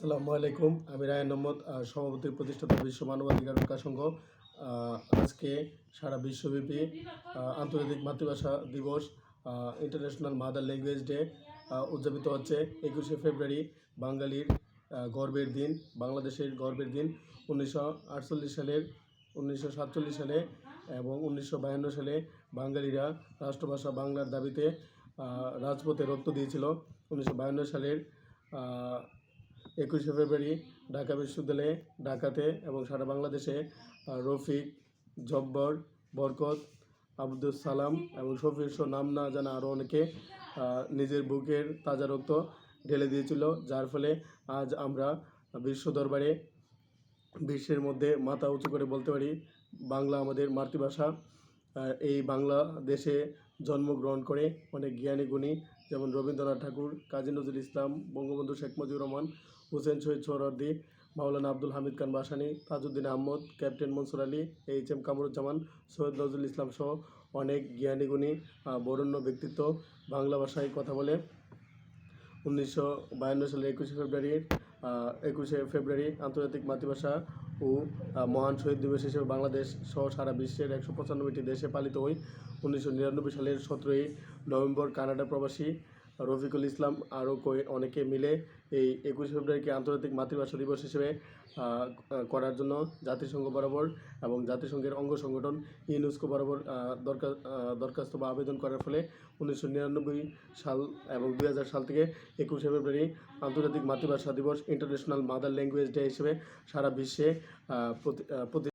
আসসালামু আলাইকুম। আমি রায়ন মোহাম্মদ আহ, সভাপতি প্রতিষ্ঠাতা বিশ্ব মানবাধিকার রক্ষা সংঘ। আজকে সারা বিশ্বব্যাপী আন্তর্জাতিক মাতৃভাষা দিবস ইন্টারন্যাশনাল মাদার ল্যাঙ্গুয়েজ ডে উদযাপিত হচ্ছে একুশে ফেব্রুয়ারি বাঙালির গর্বের দিন বাংলাদেশের গর্বের দিন। উনিশশো আটচল্লিশ সালের উনিশশো সাতচল্লিশ সালে এবং উনিশশো বায়ান্ন সালে বাঙালিরা রাষ্ট্রভাষা বাংলার দাবিতে রাজপথে রক্ত দিয়েছিল। উনিশশো বায়ান্ন সালের একুশে ফেব্রুয়ারি ঢাকা বিশ্ববিদ্যালয়ে ঢাকাতে এবং সারা বাংলাদেশে রফিক, জব্বর, বরকত আব্দুল সালাম এবং শফির নাম না জানা আরও অনেকে নিজের বুকের তাজা রক্ত ঢেলে দিয়েছিল, যার ফলে আজ আমরা বিশ্ব দরবারে বিশ্বের মধ্যে মাথা উঁচু করে বলতে পারি, বাংলা আমাদের মাতৃভাষা। এই বাংলা দেশে জন্মগ্রহণ করে অনেক জ্ঞানী গুণী, যেমন Rabindranath Tagore, Kazi Nazrul Islam, Bangabandhu Sheikh Mujibur Rahman, Huseyn Shaheed Suhrawardy Maulana Abdul Hamid Khan Bhasani, Tajuddin Ahmad, captain Mansur Ali, H M Kamaruzzaman, Syed Nazrul Islam সহ অনেক জ্ঞানী গুণী বরেণ্য ব্যক্তিত্ব বাংলা ভাষায় কথা বলে। উনিশশো বায়ান্ন সালের একুশে ফেব্রুয়ারির একুশে ফেব্রুয়ারি আন্তর্জাতিক মাতৃভাষা ও মহান শহীদ দিবস হিসেবে বাংলাদেশ সহ সারা বিশ্বের একশো পঁচানব্বইটি দেশে পালিত হয় উনিশশো নিরানব্বই সালের সতেরোই নভেম্বর কানাডা প্রবাসী রফিকুল ইসলাম আরও অনেকে মিলে এই একুশে ফেব্রুয়ারিকে আন্তর্জাতিক মাতৃভাষা দিবস হিসেবে করার জন্য জাতিসংঘ বরাবর এবং জাতিসংঘের অঙ্গ সংগঠন ইউনেস্কো বরাবর দরকার দরখাস্ত বা আবেদন করার ফলে উনিশশো নিরানব্বই সাল এবং দুই হাজার সাল থেকে একুশে ফেব্রুয়ারি আন্তর্জাতিক মাতৃভাষা দিবস ইন্টারন্যাশনাল মাদার ল্যাঙ্গুয়েজ ডে হিসেবে সারা বিশ্বে প্রতি